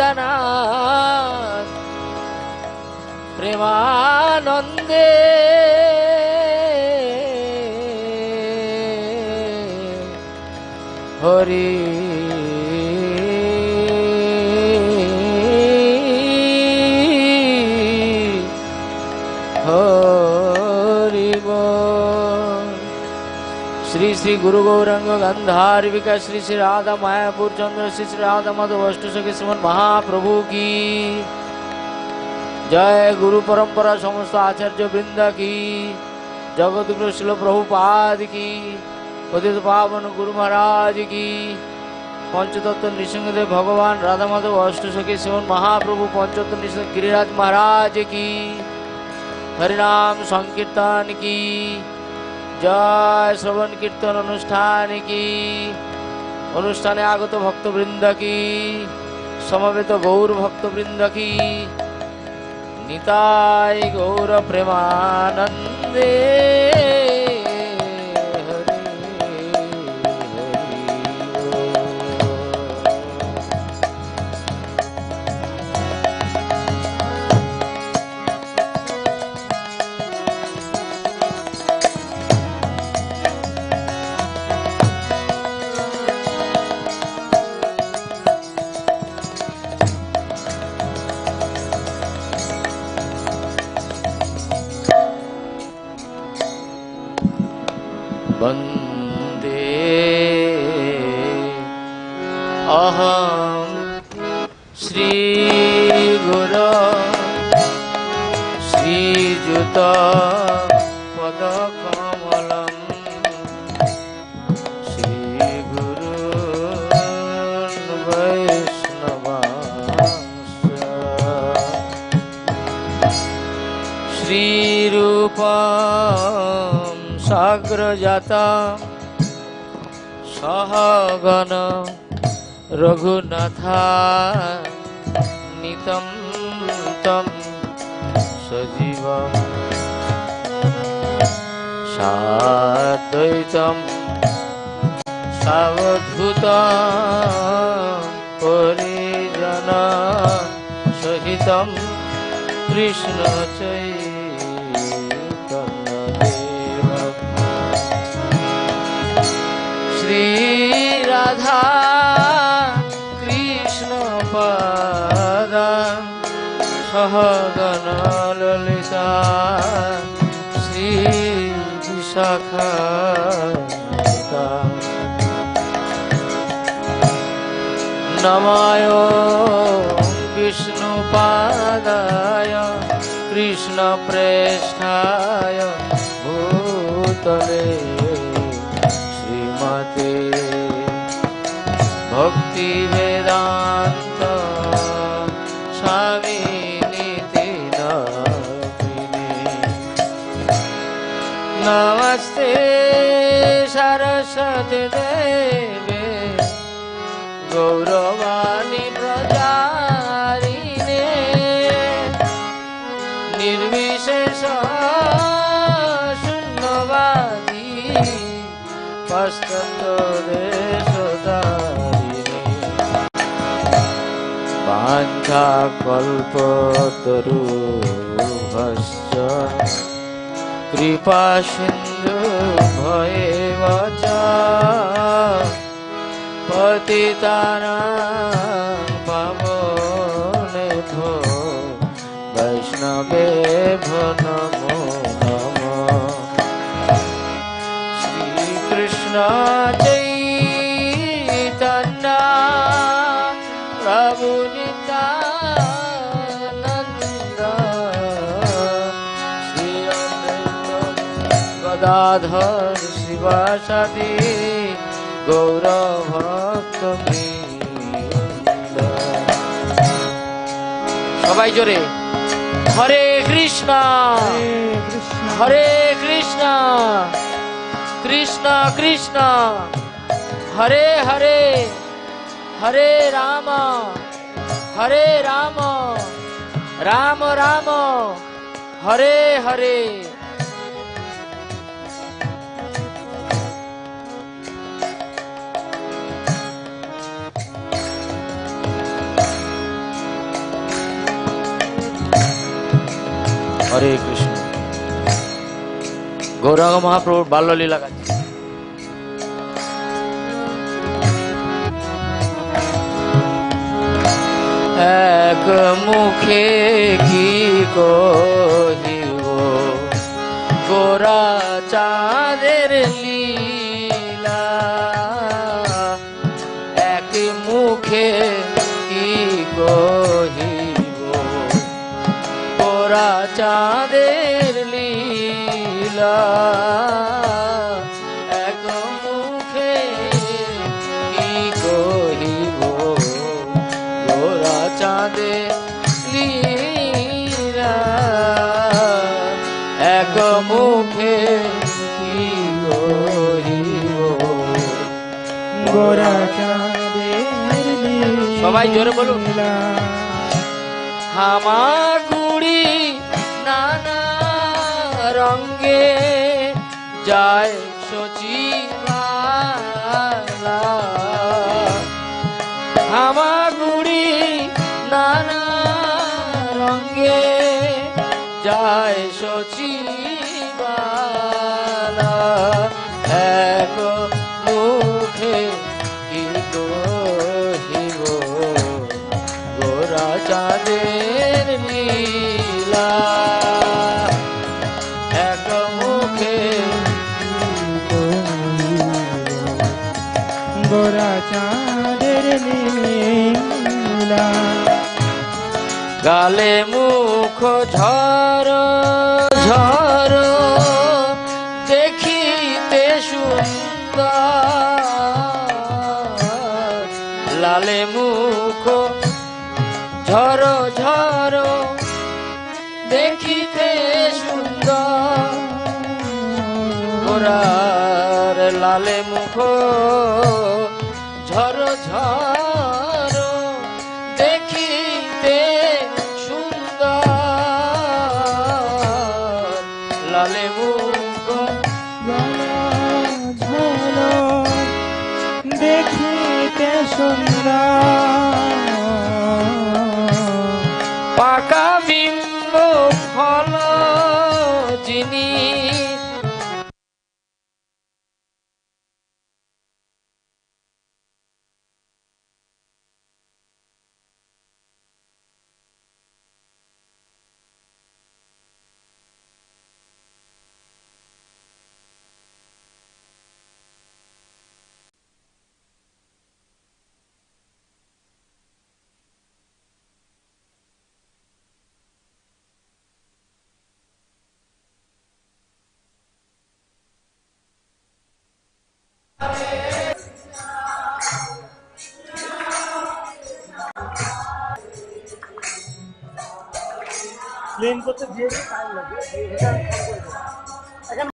নিত্যানাথ প্রেমানন্দে। হরি শ্রী শ্রী গুরু গৌরাঙ্গ গন্ধার্বিকা শ্রী শ্রী রাধা মায়াপুর চন্দ্র শ্রী শ্রী রাধা মাধব অষ্টসখী শ্রীমন মহাপ্রভু কি জয় গুরু পরম্পরা সমস্ত আচার্য বৃন্দা কি জগৎগুরু শিল প্রভুপাদ কি পতিত পাবন গুরু মহারাজ কি পঞ্চতত্ত্ব নৃসিংহদেব ভগবান রাধা মাধব অষ্টসখী শ্রীমন মহাপ্রভু পঞ্চতত্ত্ব নৃসিংহ গিরিরাজ মহারাজ কি হরিনাম সংকীর্তন কি জয় শ্রবণ কীর্তন অনুষ্ঠান কি? অনুষ্ঠানে আগত ভক্তবৃন্দ কি? সমবেত গৌর ভক্তবৃন্দ কি? নিতাই গৌর প্রেমানন্দে। वंदे अहं श्रीगुर श्रीजुता पदकमलं চক্রজাত সহগণ রঘুনাথা নিতম সজীব সাদ্বৈতম সাবধূত পরিজন সহিত কৃষ্ণ চৈ রাধা কৃষ্ণ পদা সহগণ ললিতা শ্রী বিশাখা নমায় বিষ্ণুপাদায় কৃষ্ণপ্রেষ্ঠায় ভূতলে শ্রীমতে ভক্তি বেদান্ত স্বামী নীতি নমস্তে সরস্বতী দেবে গৌরবাণী প্রজারিণে নির্বিশেষ শূন্যবাদী পশ্চাৎ বাঞ্ছা কল্পতরু ভশ্চ কৃপা সিন্ধু ভয়ে বচা পতিতানাং পাবনেভ্যো বৈষ্ণবেভ্যো নমো নমঃ শ্রীকৃষ্ণ গদাধর শিবাসাদি গৌর ভক্ত সবাই জোরে। হরে কৃষ্ণ। হরে কৃষ্ণ। কৃষ্ণ কৃষ্ণ। হরে হরে। হরে রাম। হরে রাম। রাম রাম। হরে হরে। হরে কৃষ্ণ। গৌরাঙ্গ মহাপ্রভুর বাল্যলীলা গাছ এক মুখে কি কহিব গোরা চাঁদের লীলা এক মুখে কি কহিব গোরা লীলা এক মুখে কি কহিব গোরা চাঁদের সবাই জোরে বলুন। লীলা। যায় সচিবালা হামাগুড়ি নানা রঙ্গে যায় সচিবালা গালে মুখ ঝর ঝর। দেখিতে সুন্দর। লালে মুখ ঝর ঝর। দেখিতে সুন্দর। লালে মুখ ঝর ঝর। সুন্দর প্লেন করতে দিয়েছে টাইম লাগবে এটা ফোন করে দেবো। এখন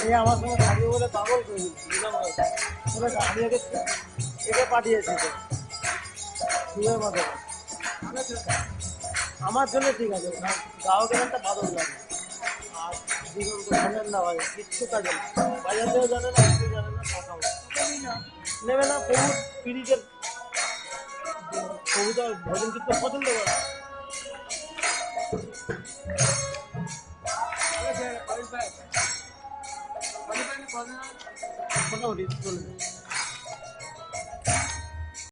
এই আমার সঙ্গে থাকবে বলে পাগল করে দিচ্ছি আমি একে একে পাঠিয়েছি তো। মতো আমার জন্য ঠিক আছে গ্রাহকের একটা বাদল লাগে আর দুজন তো জানেন না ভাই, কিচ্ছু কাজে না বাজাতেও জানে না কিছু জানে না টাকাও নেবে না প্রভু পিড়িতের প্রভু তো ভজন কীর্তন পছন্দ করে না। মোটামুটি চলবে